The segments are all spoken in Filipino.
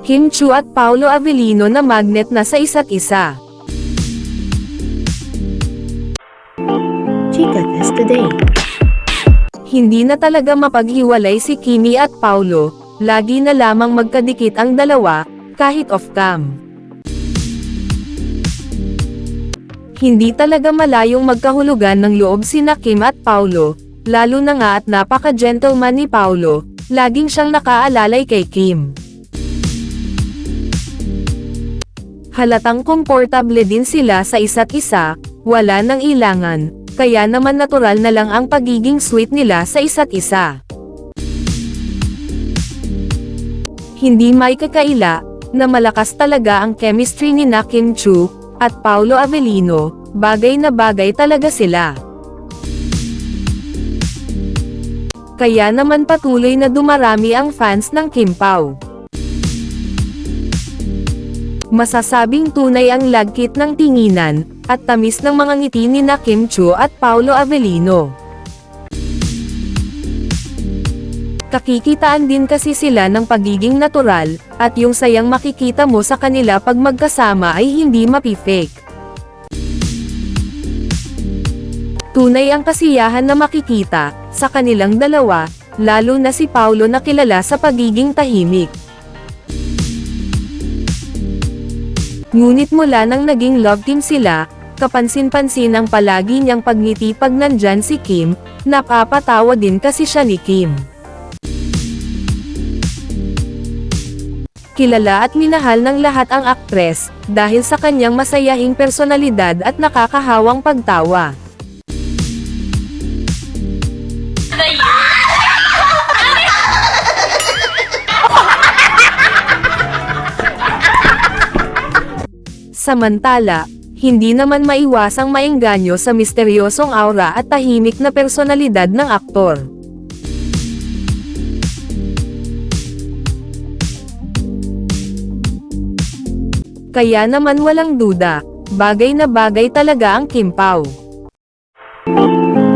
Kim Chu at Paolo Avellino na magnet na sa isa't isa. Chica Test Today. Hindi na talaga mapaghiwalay si Kimi at Paulo, lagi na lamang magkadikit ang dalawa, kahit off-cam. Hindi talaga malayong magkahulugan ng loob sina Kim at Paulo, lalo na nga at napaka-gentleman ni Paulo, laging siyang nakaalalay kay Kim. Halatang komportable din sila sa isa't isa, wala nang ilangan, kaya naman natural na lang ang pagiging sweet nila sa isa't isa. Hindi may kakaila, na malakas talaga ang chemistry ni na Kim Chu, at Paulo Avellino, bagay na bagay talaga sila. Kaya naman patuloy na dumarami ang fans ng Kim Pao. Masasabing tunay ang lagkit ng tinginan, at tamis ng mga ngiti ni na Kim Chu at Paulo Avellino. Kakikitaan din kasi sila ng pagiging natural, at yung sayang makikita mo sa kanila pag magkasama ay hindi mapi-fake. Tunay ang kasiyahan na makikita, sa kanilang dalawa, lalo na si Paulo na kilala sa pagiging tahimik. Ngunit mula nang naging love team sila, kapansin-pansin ang palagi niyang pagngiti pag nandyan si Kim, napapatawa din kasi siya ni Kim. Kilala at minahal ng lahat ang aktres, dahil sa kanyang masayahing personalidad at nakakahawang pagtawa. Samantala, hindi naman maiwasang maengganyo sa misteryosong aura at tahimik na personalidad ng aktor. Kaya naman walang duda, bagay na bagay talaga ang Kim Pao.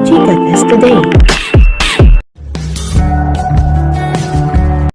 Chica Test Today.